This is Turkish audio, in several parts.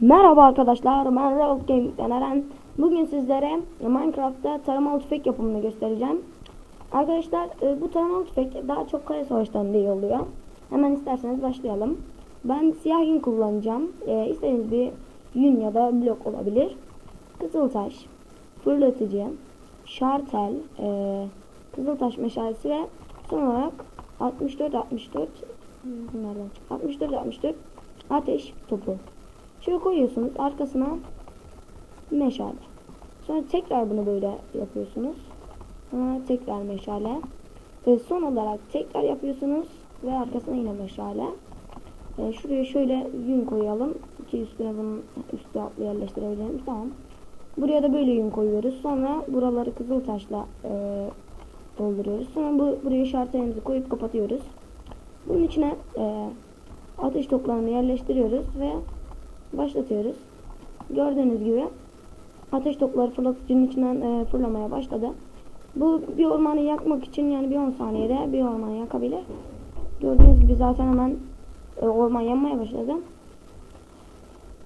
Merhaba arkadaşlar, ben Revolt Gaming'den Eren. Bugün sizlere Minecraft'ta taramalı tüfek yapımını göstereceğim. Arkadaşlar e, bu taramalı tüfek daha çok kare savaşlarında iyi oluyor. Hemen isterseniz başlayalım. Ben siyah yün kullanacağım. E, istediğiniz bir yün ya da blok olabilir. Kızıltaş, fırlatıcı, şartel, e, kızıltaş meşalesi ve son olarak 64 64 nereden çıktı? 64 64 ateş topu. Şöyle koyuyorsunuz arkasına meşale. Sonra tekrar bunu böyle yapıyorsunuz. Sonra tekrar meşale. Ve son olarak tekrar yapıyorsunuz ve arkasına yine meşale. E, şuraya şöyle yün koyalım ki üstüne bunun üstü altlı yerleştirebilirim. Tamam. Buraya da böyle yün koyuyoruz. Sonra buraları kızıl taşla e, dolduruyoruz. Sonra bu buraya şartelimizi koyup kapatıyoruz. Bunun içine e, ateş toplarını yerleştiriyoruz ve başlatıyoruz. Gördüğünüz gibi ateş topları fırlatıcının içinden e, fırlamaya başladı. Bu bir ormanı yakmak için yani bir 10 saniyede bir ormanı yakabilir. Gördüğünüz gibi zaten hemen e, orman yanmaya başladı.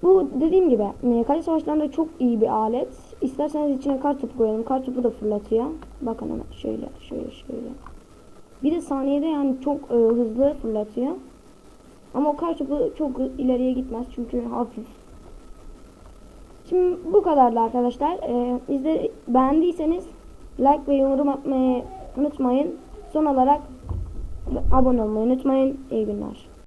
Bu dediğim gibi e, kale savaşlarında çok iyi bir alet. İsterseniz içine kar topu koyalım. Kar topu da fırlatıyor. Bakın hemen şöyle şöyle şöyle. Bir de saniyede yani çok e, hızlı fırlatıyor. Ama o kar topu çok ileriye gitmez çünkü hafif. Şimdi bu kadardı arkadaşlar. Ee, izle, beğendiyseniz like ve yorum atmayı unutmayın. Son olarak abone olmayı unutmayın. İyi günler.